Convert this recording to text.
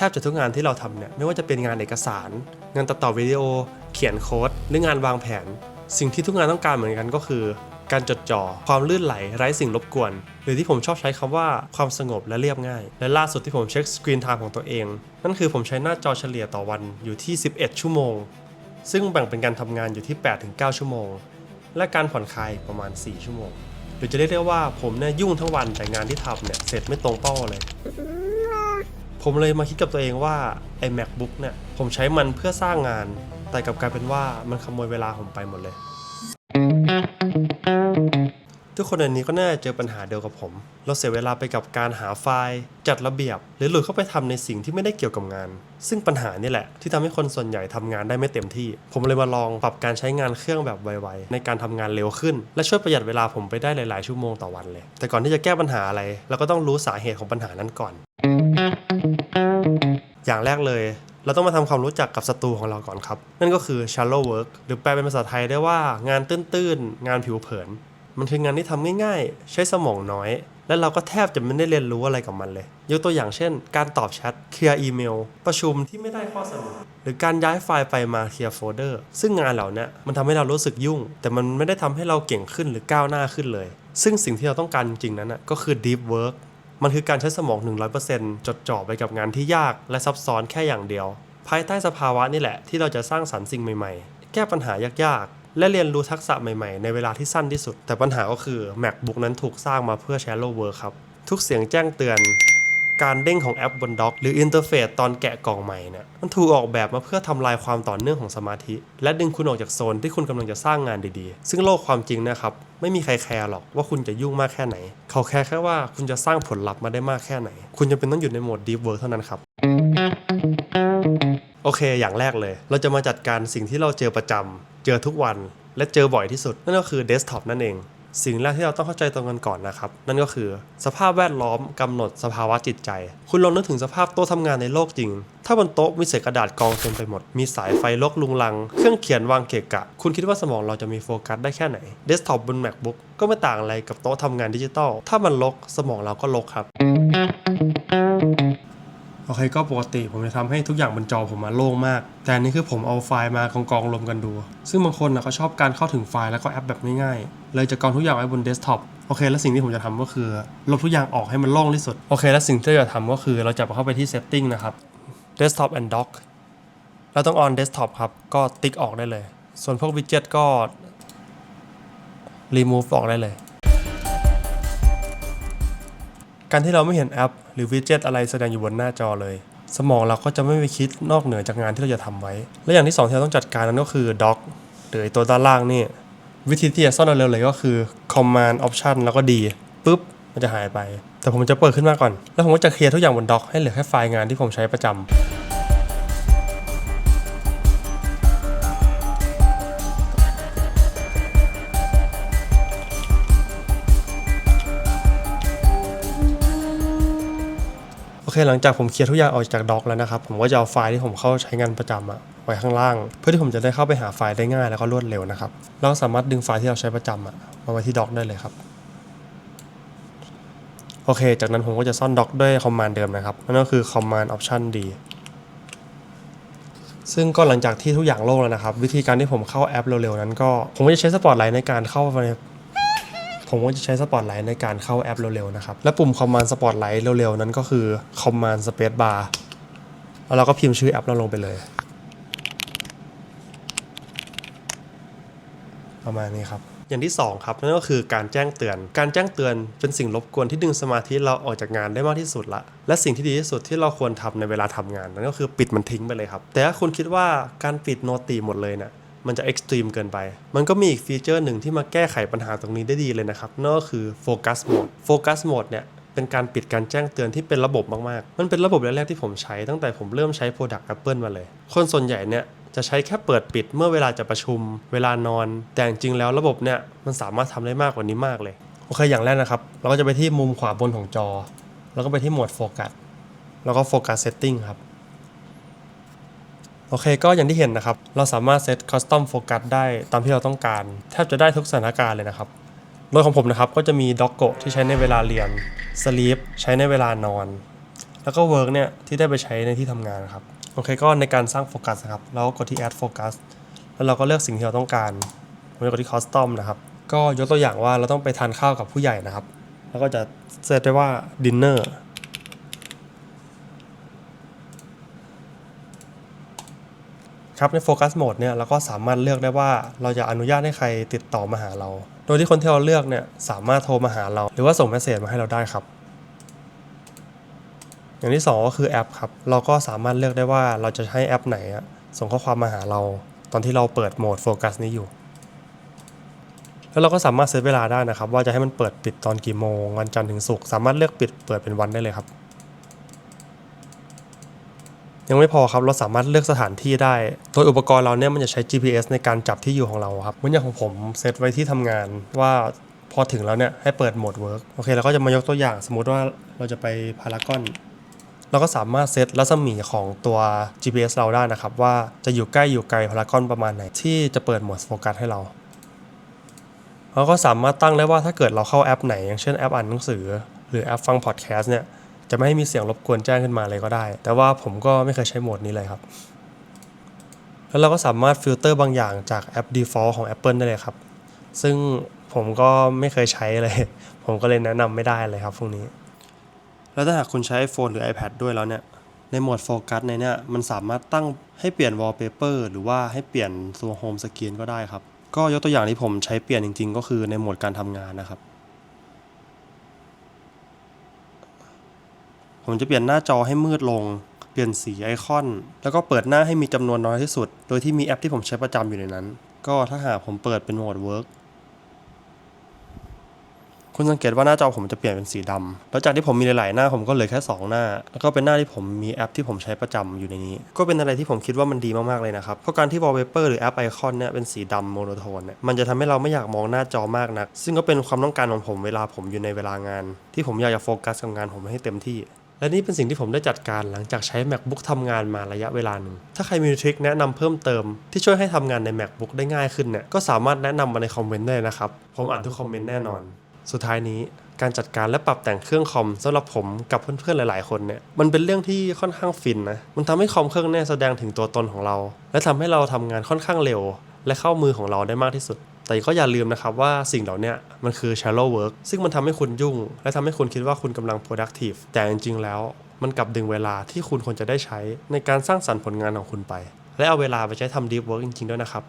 ทบจะทุกงานที่เราทำเนี่ยไม่ว่าจะเป็นงานเอกสาร งานตัดต่อวิดีโอ เขียนโค้ด หรืองานวางแผน สิ่งที่ทุกงานต้องการเหมือนกันก็คือ การจดจ่อความลื่นไหลไร้สิ่งรบกวน หรือที่ผมชอบใช้คำว่าความสงบและเรียบง่าย และล่าสุดที่ผมเช็คสกรีนไทม์ของตัวเอง นั่นคือผมใช้หน้าจอเฉลี่ยต่อวันอยู่ที่ 11 ชั่วโมง ซึ่งแบ่งเป็นการทำงานอยู่ที่ 8-9 ชั่วโมง และการผ่อนคลายประมาณ 4 ชั่วโมงหรือจะเรียกได้ว่าผมเนี่ยยุ่งทั้งวันแต่งานที่ทำเนี่ยเสร็จไม่ตรงเป้าเลย ผมเลยมาคิดกับตัวเองว่าไอ้ macbook เนี่ย ผมใช้มันเพื่อสร้างงาน แต่กับกลายเป็นว่ามันขโมยเวลาผมไปหมดเลย ทุกคนในนี้ก็น่าจะเจอปัญหาเดียวกับผม เราเสียเวลาไปกับการหาไฟล์ จัดระเบียบ หรือหลุดเข้าไปทำในสิ่งที่ไม่ได้เกี่ยวกับงาน ซึ่งปัญหานี่แหละ ที่ทำให้คนส่วนใหญ่ทำงานได้ไม่เต็มที่ ผมเลยมาลองปรับการใช้งานเครื่องแบบไวๆในการทำงานเร็วขึ้น และช่วยประหยัดเวลาผมไปได้หลาย ๆ ชั่วโมงต่อวันเลย แต่ก่อนที่จะแก้ปัญหาอะไร เราก็ต้องรู้สาเหตุของปัญหานั้นก่อน อย่างแรกเลย เราต้องมาทำความรู้จักกับศัตรูของเราก่อนครับ นั่นก็คือ shallow work หรือแปลเป็นภาษาไทยได้ว่างานตื้นๆ งานผิวเผิน มันคืองานที่ทำง่ายๆ ใช้สมองน้อย และเราก็แทบจะไม่ได้เรียนรู้อะไรกับมันเลย ยกตัวอย่างเช่น การตอบแชทเคลียร์อีเมล ประชุมที่ไม่ได้ข้อสรุปหรือการย้ายไฟล์ไปมาเคลียร์โฟลเดอร์ซึ่งงานเหล่านี้มันทำให้เรารู้สึกยุ่ง แต่มันไม่ได้ทำให้เราเก่งขึ้นหรือก้าวหน้าขึ้นเลย ซึ่งสิ่งที่เราต้องการจริงๆนั้นก็คือ deep work มันคือการใช้สมอง 100%จดจ่อไปกับงานที่ยากและซับซ้อนแค่อย่างเดียว ภายใต้สภาวะนี่แหละที่เราจะสร้างสรรค์สิ่งใหม่ๆ แก้ปัญหายากๆ และเรียนรู้ทักษะใหม่ๆ ในเวลาที่สั้นที่สุด แต่ปัญหาก็คือ MacBook นั้นถูกสร้างมาเพื่อ Shallow Work ครับ ทุกเสียงแจ้งเตือน การเด้งของแอปบนด็อกหรืออินเทอร์เฟซตอนแกะกล่องใหม่เนี่ยมันถูกออกแบบมาเพื่อทำลายความต่อเนื่องของสมาธิ และดึงคุณออกจากโซนที่คุณกำลังจะสร้างงานดีๆ ซึ่งโลกความจริงนะครับไม่มีใครแคร์หรอกว่าคุณจะยุ่งมากแค่ไหน เขาแค่แค่ว่าคุณจะสร้างผลลัพธ์มาได้มากแค่ไหน คุณจะเป็นต้องอยู่ในโหมด Deep Work เท่านั้นครับโอเค อย่างแรกเลย เราจะมาจัดการสิ่งที่เราเจอประจำเจอทุกวันและเจอบ่อยที่สุด นั่นก็คือเดสก์ท็อปนั่นเอง สิ่งแรกที่เราต้องเข้าใจตรงกันก่อนนะครับ นั่นก็คือ สภาพแวดล้อมกำหนดสภาวะจิตใจ คุณลองนึกถึงสภาพโต๊ะทำงานในโลกจริง ถ้าบนโต๊ะมีเศษกระดาษกองเต็มไปหมด มีสายไฟลกลุงลัง เครื่องเขียนวางเกะกะ คุณคิดว่าสมองเราจะมีโฟกัสได้แค่ไหน เดสก์ท็อปบน macbook ก็ไม่ต่างอะไรกับโต๊ะทำงานดิจิตอลถ้ามันลกสมองเราก็ลกครับ อเคก็ปกติผมจะทำให้ทุกอย่างบนจอผมมาโล่งมาก แต่นนี้คือผมเอาไฟล์มากองกองรวมกันดู ซึ่งบางคนนะเขาชอบการเข้าถึงไฟล์แล้วก็แอปแบบง่ายๆ เลยจะกองทุกอย่างไว้บนเดสก์ท็อปโอเค แล้วสิ่งที่ผมจะทำก็คือ ลบทุกอย่างออกให้มันโล่งที่สุด โอเค แล้วสิ่งที่เราจะทำก็คือเราจะเข้าไปที่ setting นะครับ desktop and dock เราต้อง on desktop ครับ ก็ติ๊กออกได้เลย ส่วนพวก widget ก็ remove ออกได้เลย การที่เราไม่เห็นแอป หรือวิดเจ็ตอะไรแสดงอยู่บนหน้าจอเลย สมองเราก็จะไม่ไปคิดนอกเหนือจากงานที่เราจะทำไว้ และอย่างที่สองที่เราต้องจัดการนั้นก็คือด็อกหรือตัวด้านล่างนี่วิธีที่จะซ่อนเร็วเลยก็คือ command option แล้วก็ D ปุ๊บมันจะหายไป แต่ผมจะเปิดขึ้นมาก่อน แล้วผมก็จะเคลียร์ทุกอย่างบนด็อกให้เหลือแค่ไฟล์งานที่ผมใช้ประจำ อเคหลังจากผมเคลียร์ทุกอย่างออกจากด็อกแล้วนะครับผมก็จะเอาไฟล์ที่ผมเข้าใช้งานประจำอะไว้ข้างล่าง เพื่อที่ผมจะได้เข้าไปหาไฟล์ได้ง่ายแล้วก็รวดเร็วนะครับเราสามารถดึงไฟล์ที่เราใช้ประจำอะมาไว้ที่ด็อกได้เลยครับโอเค จากนั้นผมก็จะซ่อนด็อกด้วยคอมมานด์เดิมนะครับนั่นก็คือ command option D ซึ่งก็หลังจากที่ทุกอย่างโล่งแล้วนะครับ วิธีการที่ผมเข้าแอปเร็วๆนั้นก็ ผมก็จะใช้สปอตไลท์ในการเข้าไป ผมก็จะใช้สปอตไลท์ในการเข้าแอปเร็วๆนะครับ และปุ่ม command spotlight เร็วๆ นั้นก็คือ command space bar แล้วเราก็พิมพ์ชื่อแอปเราลงไปเลย ประมาณนี้ครับอย่างที่ 2 ครับ นั่นก็คือการแจ้งเตือน การแจ้งเตือนเป็นสิ่งรบกวนที่ดึงสมาธิเราออกจากงานได้มากที่สุดละ และสิ่งที่ดีที่สุดที่เราควรทำในเวลาทำงานนั่นก็คือปิดมันทิ้งไปเลยครับ แต่ถ้าคุณคิดว่าการปิดโนติหมดเลยเนี่ย มันจะเอ็กซ์ตรีมเกินไป มันก็มีอีกฟีเจอร์หนึ่งที่มาแก้ไขปัญหาตรงนี้ได้ดีเลยนะครับนั่นก็คือโฟกัสโหมดโฟกัสโหมดเนี่ยเป็นการปิดการแจ้งเตือนที่เป็นระบบมากๆ มันเป็นระบบแรกๆที่ผมใช้ตั้งแต่ผมเริ่มใช้ Product Apple มาเลย คนส่วนใหญ่เนี่ยจะใช้แค่เปิดปิดเมื่อเวลาจะประชุม เวลานอน แต่จริงๆแล้วระบบเนี่ยมันสามารถทำได้มากกว่านี้มากเลย โอเค อย่างแรกนะครับ เราก็จะไปที่มุมขวาบนของจอ แล้วก็ไปที่โหมดโฟกัส แล้วก็โฟกัสเซตติ้งครับ โอเคก็อย่างที่เห็นนะครับ เราสามารถเซตคัสตอมโฟกัสได้ตามที่เราต้องการ แทบจะได้ทุกสถานการณ์เลยนะครับโดยของผมนะครับก็จะมีด็อกโกที่ใช้ในเวลาเรียนสลีปใช้ในเวลานอน แล้วก็ work เนี่ยที่ได้ไปใช้ในที่ทำงานครับโอเคก็ในการสร้างโฟกัสนะครับเราก็กดที่ add focus แล้วเราก็เลือกสิ่งที่เราต้องการผมจะกดที่ custom นะครับ ก็ยกตัวอย่างว่าเราต้องไปทานข้าวกับผู้ใหญ่นะครับ แล้วก็จะเซตไว้ว่า dinner ครับในโฟกัสโหมดเนี่ยเราก็สามารถเลือกได้ว่าเราจะอนุญาตให้ใครติดต่อมาหาเรา โดยที่คนที่เราเลือกเนี่ยสามารถโทรมาหาเรา หรือว่าส่งเมสเซจมาให้เราได้ครับ อย่างที่สองก็คือแอปครับ เราก็สามารถเลือกได้ว่าเราจะให้แอปไหนส่งข้อความมาหาเรา ตอนที่เราเปิดโหมดโฟกัสนี้อยู่ แล้วเราก็สามารถเซตเวลาได้นะครับ ว่าจะให้มันเปิดปิดตอนกี่โมงวันจันทร์ถึงศุกร์สามารถเลือกปิดเปิดเป็นวันได้เลยครับ ยังไม่พอครับเราสามารถเลือกสถานที่ได้ โดยอุปกรณ์เราเนี่ยมันจะใช้ GPS ในการจับที่อยู่ของเราครับเหมือนอย่างของผมเซตไว้ที่ทำงานว่าพอถึงแล้วเนี่ยให้เปิดโหมด Work โอเคเราก็จะมายกตัวอย่างสมมุติว่าเราจะไปพารากอนเราก็สามารถเซตรัศมีของตัว GPS เราได้นะครับ ว่าจะอยู่ใกล้อยู่ไกลพารากอนประมาณไหน ที่จะเปิดโหมดโฟกัสให้เราเราก็สามารถตั้งได้ว่าถ้าเกิดเราเข้าแอปไหน อย่างเช่นแอปอ่านหนังสือ หรือแอปฟังพอดแคสต์เนี่ย จะไม่ให้มีเสียงรบกวนแจ้งขึ้นมาเลยก็ได้ แต่ว่าผมก็ไม่เคยใช้โหมดนี้เลยครับ แล้วเราก็สามารถฟิลเตอร์บางอย่างจากแอป default ของ Apple ได้เลยครับ ซึ่งผมก็ไม่เคยใช้เลย ผมก็เลยแนะนำไม่ได้เลยครับพวกนี้ แล้วถ้าหากคุณใช้ iPhone หรือ iPad ด้วยแล้วเนี่ยในโหมดโฟกัสในเนี่ยมันสามารถตั้งให้เปลี่ยน wallpaper หรือว่าให้เปลี่ยนตัว home screen ก็ได้ครับ ก็ยกตัวอย่างที่ผมใช้เปลี่ยนจริง ๆ ก็คือในโหมดการทำงานนะครับ ผมจะเปลี่ยนหน้าจอให้มืดลง เปลี่ยนสีไอคอน แล้วก็เปิดหน้าให้มีจำนวนน้อยที่สุด โดยที่มีแอปที่ผมใช้ประจำอยู่ในนั้น ก็ถ้าหากผมเปิดเป็นโหมด Work คุณสังเกตว่าหน้าจอผมจะเปลี่ยนเป็นสีดำแล้วจากที่ผมมีหลายๆหน้าผมก็เหลือแค่ 2 หน้า แล้วก็เป็นหน้าที่ผมมีแอปที่ผมใช้ประจำอยู่ในนี้ ก็เป็นอะไรที่ผมคิดว่ามันดีมากๆเลยนะครับ เพราะการที่ wallpaper หรือแอปไอคอนเนี่ยเป็นสีดำโมโนโทนเนี่ย มันจะทำให้เราไม่อยากมองหน้าจอมากนัก ซึ่งก็เป็นความต้องการของผมเวลาผมอยู่ในเวลางาน ที่ผมอยากจะโฟกัสกับงานผมให้เต็มที่ และนี่เป็นสิ่งที่ผมได้จัดการหลังจากใช้ MacBook ทำงานมาระยะเวลาหนึ่ง ถ้าใครมีทริคแนะนำเพิ่มเติม ที่ช่วยให้ทำงานใน MacBook ได้ง่ายขึ้นเนี่ยก็สามารถแนะนำมาในคอมเมนต์ได้นะครับ ผมอ่านทุกคอมเมนต์แน่นอน สุดท้ายนี้การจัดการและปรับแต่งเครื่องคอมสำหรับผมกับเพื่อนๆหลาย ๆ คนเนี่ยมันเป็นเรื่องที่ค่อนข้างฟินนะ มันทำให้คอมเครื่องเนี่ยแสดงถึงตัวตนของเรา และทำให้เราทำงานค่อนข้างเร็ว และเข้ามือของเราได้มากที่สุด แต่ก็อย่าลืมนะครับว่าสิ่งเหล่านี้มันคือ shallow work ซึ่งมันทำให้คุณยุ่ง และทำให้คุณคิดว่าคุณกำลัง productive แต่จริงๆแล้ว มันกลับดึงเวลาที่คุณควรจะได้ใช้ในการสร้างสรรค์ผลงานของคุณไป และเอาเวลาไปใช้ทำ deep work จริงๆด้วยนะครับ